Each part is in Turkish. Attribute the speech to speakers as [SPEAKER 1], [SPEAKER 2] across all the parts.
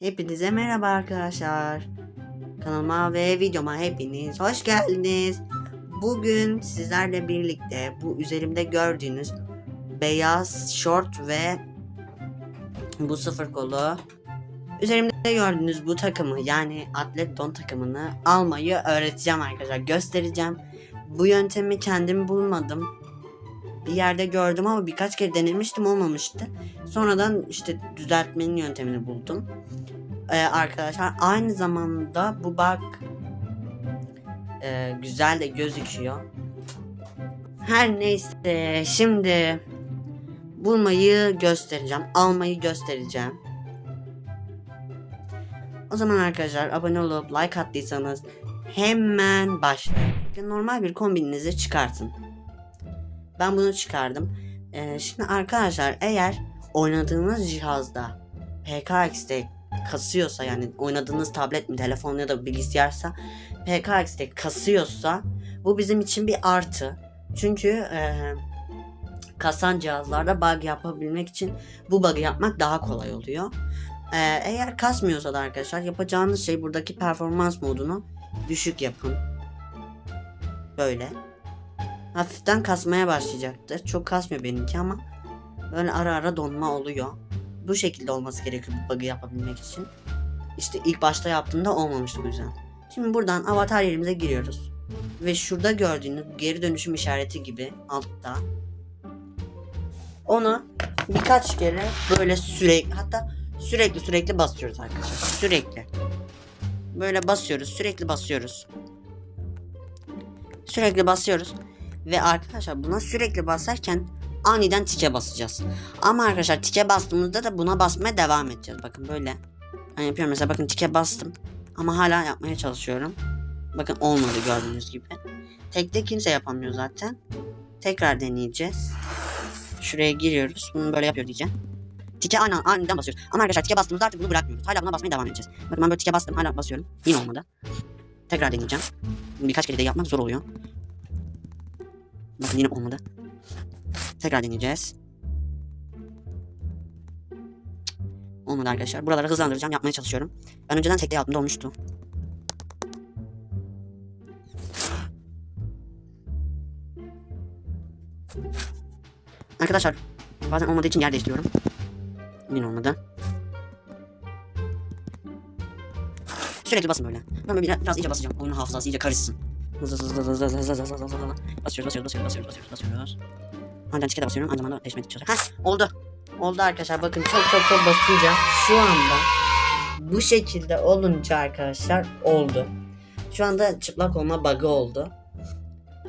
[SPEAKER 1] Hepinize merhaba arkadaşlar. Kanalıma ve videoma hepiniz hoş geldiniz. Bugün sizlerle birlikte bu üzerimde gördüğünüz beyaz şort ve bu sıfır kolu üzerimde gördüğünüz bu takımı yani atlet don takımını almayı öğreteceğim arkadaşlar. Göstereceğim. Bu yöntemi kendim bulmadım. Bir yerde gördüm ama birkaç kere denemiştim olmamıştı. Sonradan işte düzeltmenin yöntemini buldum. Ee, arkadaşlar aynı zamanda bu bak e, güzel de gözüküyor. Her neyse şimdi bulmayı göstereceğim. Almayı göstereceğim. O zaman arkadaşlar abone olup like attıysanız hemen başlayın. Normal bir kombininizi çıkartın. Ben bunu çıkardım. Ee, şimdi arkadaşlar eğer oynadığınız cihazda PKX'de kasıyorsa yani oynadığınız tablet mi telefon ya da bilgisayarsa PKX'de kasıyorsa bu bizim için bir artı. Çünkü e, kasan cihazlarda bug yapabilmek için bu bug'ı yapmak daha kolay oluyor. E, eğer kasmıyorsa da arkadaşlar yapacağınız şey buradaki performans modunu düşük yapın. Böyle. Hafiften kasmaya başlayacaktır. Çok kasmıyor benimki ama böyle ara ara donma oluyor. Bu şekilde olması gerekiyor bu bug'ı yapabilmek için. İşte ilk başta yaptığımda olmamıştı bu yüzden. Şimdi buradan avatar yerimize giriyoruz. Ve şurada gördüğünüz geri dönüşüm işareti gibi altta. Onu birkaç kere böyle sürekli hatta sürekli sürekli basıyoruz arkadaşlar. Sürekli. Böyle basıyoruz sürekli basıyoruz. Sürekli basıyoruz. Ve arkadaşlar buna sürekli basarken aniden tike basacağız. Ama arkadaşlar tike bastığımızda da buna basmaya devam edeceğiz. Bakın böyle. Ben yapıyorum mesela bakın tike bastım. Ama hala yapmaya çalışıyorum. Bakın olmadı gördüğünüz gibi. Tekte kimse yapamıyor zaten. Tekrar deneyeceğiz. Şuraya giriyoruz. Bunu böyle yapıyor diyeceğim. Tike aynen aniden basıyoruz. Ama arkadaşlar tike bastığımızda artık bunu bırakmıyoruz. Hala buna basmaya devam edeceğiz. Bakın ben böyle tike bastım hala basıyorum. Yine olmadı. Tekrar deneyeceğim. Birkaç kere de yapmak zor oluyor. Bakın yine olmadı. Tekrar deneyeceğiz. Olmadı arkadaşlar. Buraları hızlandıracağım. Yapmaya çalışıyorum. Ben önceden tekte yaptığımda olmuştu. Arkadaşlar bazen olmadığı için yer değiştiriyorum. Yine olmadı. Sürekli basın böyle. Ben böyle biraz iyice basacağım. Oyunun hafızası iyice karışsın. Hızlı hızlı hızlı hızlı hızlı hızlı hızlı hızlı Basıyoruz basıyoruz basıyoruz basıyoruz basıyoruz basıyoruz. Handen çike basıyorum. Aynı zamanda peşime tutacağız. Hah oldu. Oldu arkadaşlar. Bakın çok çok çok basınca şu anda bu şekilde olunca arkadaşlar oldu. Şu anda çıplak olma bug'ı oldu.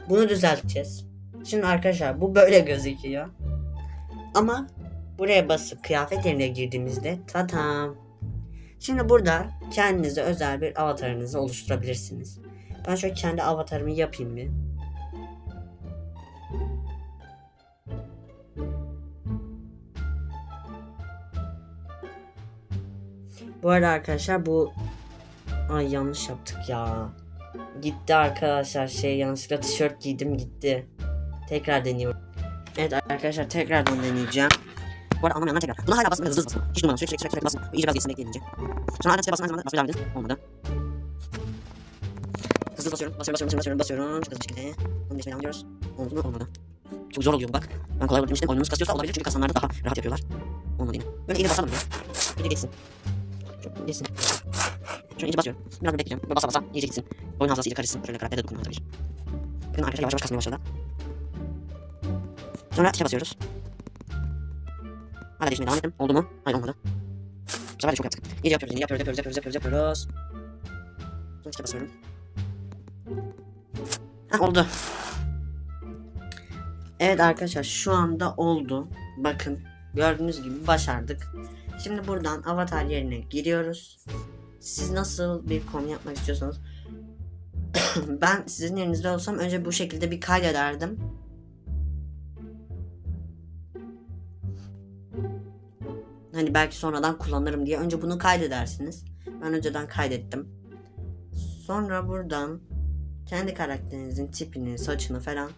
[SPEAKER 1] Bunu düzelteceğiz. Şimdi arkadaşlar bu böyle gözüküyor. Ama buraya basıp kıyafet yerine girdiğimizde tatam. Şimdi burada kendinize özel bir avatarınızı oluşturabilirsiniz. Ben şöyle kendi avatarımı yapayım bir. Bu arada arkadaşlar bu ay yanlış yaptık ya. Gitti arkadaşlar şey yanlışlıkla tişört giydim gitti. Tekrar deniyorum. Evet arkadaşlar tekrardan deneyeceğim. Bu arada anlamayanlar tekrar. Buna hala basın hızlı hızlı basın. Hiç durmadan sürekli sürekli sürekli. Bu iyice biraz geçsin bekleyince. Sonra hala tuşa basın aynı zamanda basmaya devam edin. Olmadı. Hızlı basıyorum, basıyorum, basıyorum, basıyorum, basıyorum. Çok hızlı şekilde. Bunu geçmeye devam ediyoruz. Oldu mu? Olmadı. Çok zor oluyor bu bak. Ben kolay olur demiştim. Oyunumuz kasıyorsa olabilir çünkü kasanlarda daha rahat yapıyorlar. Olmadı yine. Böyle iyice basalım ya. İyice geçsin. Çok geçsin. Şöyle iyice basıyorum. Biraz bekleyeceğim. Böyle basa basa iyice gitsin. Oyun hafızası iyice karışsın. Şöyle karakterde dokunma tabii. Bakın arkadaşlar yavaş yavaş kasmaya başladı. Sonra tike basıyoruz. Hala değişmeye devam ettim. Oldu mu? Hayır olmadı. Bu sefer de çok yaptık. İyice yapıyoruz yine. Yapıyoruz, yapıyoruz, yapıyoruz, yapıyoruz, yapıyoruz. Sonra tike basıyorum. Oldu. Evet arkadaşlar şu anda oldu. Bakın gördüğünüz gibi başardık. Şimdi buradan avatar yerine giriyoruz. Siz nasıl bir kom yapmak istiyorsanız ben sizin yerinizde olsam önce bu şekilde bir kaydederdim. Hani belki sonradan kullanırım diye önce bunu kaydedersiniz. Ben önceden kaydettim. Sonra buradan kendi karakterinizin tipini, saçını falan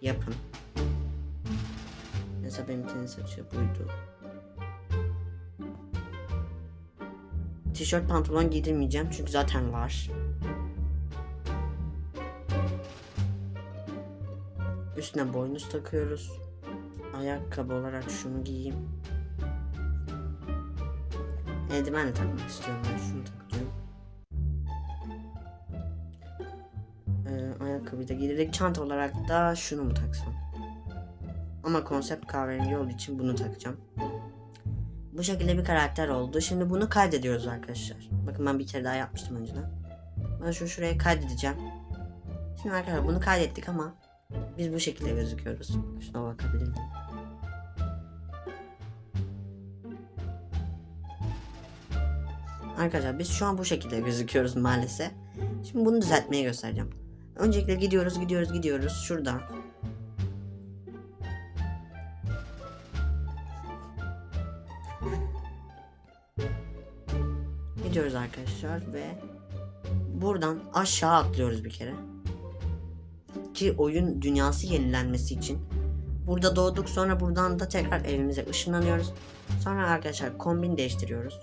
[SPEAKER 1] yapın. Mesela benimkinin saçı buydu. tişört pantolon giydirmeyeceğim çünkü zaten var. Üstüne boynuz takıyoruz. Ayakkabı olarak şunu giyeyim. Eldiven de takmak istiyorum ben şunu takacağım. Ee, ayakkabıyı da giydirdik. Çanta olarak da şunu mu taksam? Ama konsept kahverengi olduğu için bunu takacağım. Bu şekilde bir karakter oldu. Şimdi bunu kaydediyoruz arkadaşlar. Bakın ben bir kere daha yapmıştım önceden. Ben şunu şuraya kaydedeceğim. Şimdi arkadaşlar bunu kaydettik ama biz bu şekilde gözüküyoruz. Şuna bakabilir? Arkadaşlar biz şu an bu şekilde gözüküyoruz maalesef. Şimdi bunu düzeltmeye göstereceğim. Öncelikle gidiyoruz gidiyoruz gidiyoruz. Şurada. Gidiyoruz arkadaşlar ve buradan aşağı atlıyoruz bir kere. Ki oyun dünyası yenilenmesi için. Burada doğduk sonra buradan da tekrar evimize ışınlanıyoruz. Sonra arkadaşlar kombin değiştiriyoruz.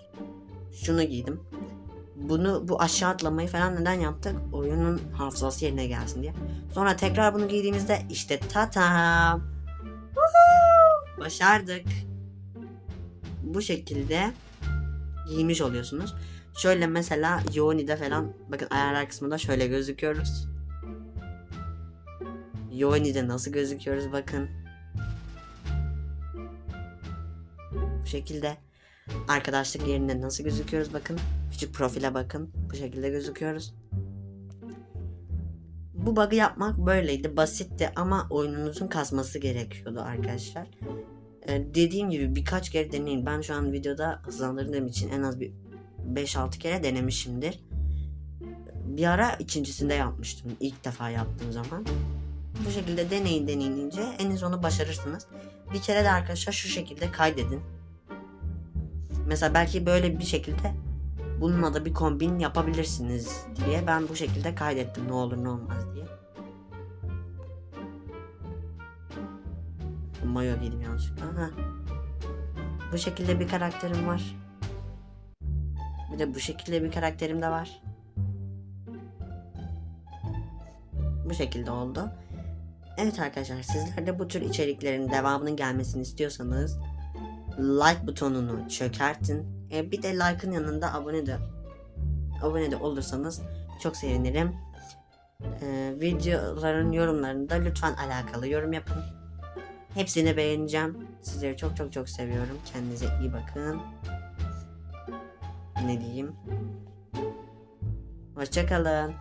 [SPEAKER 1] Şunu giydim. Bunu bu aşağı atlamayı falan neden yaptık? Oyunun hafızası yerine gelsin diye. Sonra tekrar bunu giydiğimizde işte tatam. Başardık. Bu şekilde giymiş oluyorsunuz. Şöyle mesela Yoni'de falan bakın ayarlar kısmında şöyle gözüküyoruz. Yoni'de nasıl gözüküyoruz bakın. Bu şekilde. Arkadaşlık yerinde nasıl gözüküyoruz bakın. Küçük profile bakın. Bu şekilde gözüküyoruz. Bu bug'ı yapmak böyleydi. Basitti ama oyununuzun kasması gerekiyordu arkadaşlar. Ee, dediğim gibi birkaç kere deneyin. Ben şu an videoda hızlandırdığım için en az bir 5-6 kere denemişimdir. Bir ara ikincisinde yapmıştım. ilk defa yaptığım zaman. Bu şekilde deneyin deneyince en az onu başarırsınız. Bir kere de arkadaşlar şu şekilde kaydedin. Mesela belki böyle bir şekilde bununla da bir kombin yapabilirsiniz diye ben bu şekilde kaydettim ne olur ne olmaz diye. Mayo giydim yanlışlıkla. Aha. Bu şekilde bir karakterim var. Bir de bu şekilde bir karakterim de var. Bu şekilde oldu. Evet arkadaşlar sizler de bu tür içeriklerin devamının gelmesini istiyorsanız like butonunu çökertin. E, bir de like'ın yanında abone de abone de olursanız çok sevinirim. E, videoların yorumlarında lütfen alakalı yorum yapın. Hepsini beğeneceğim. Sizleri çok çok çok seviyorum. Kendinize iyi bakın. Ne diyeyim? Hoşçakalın.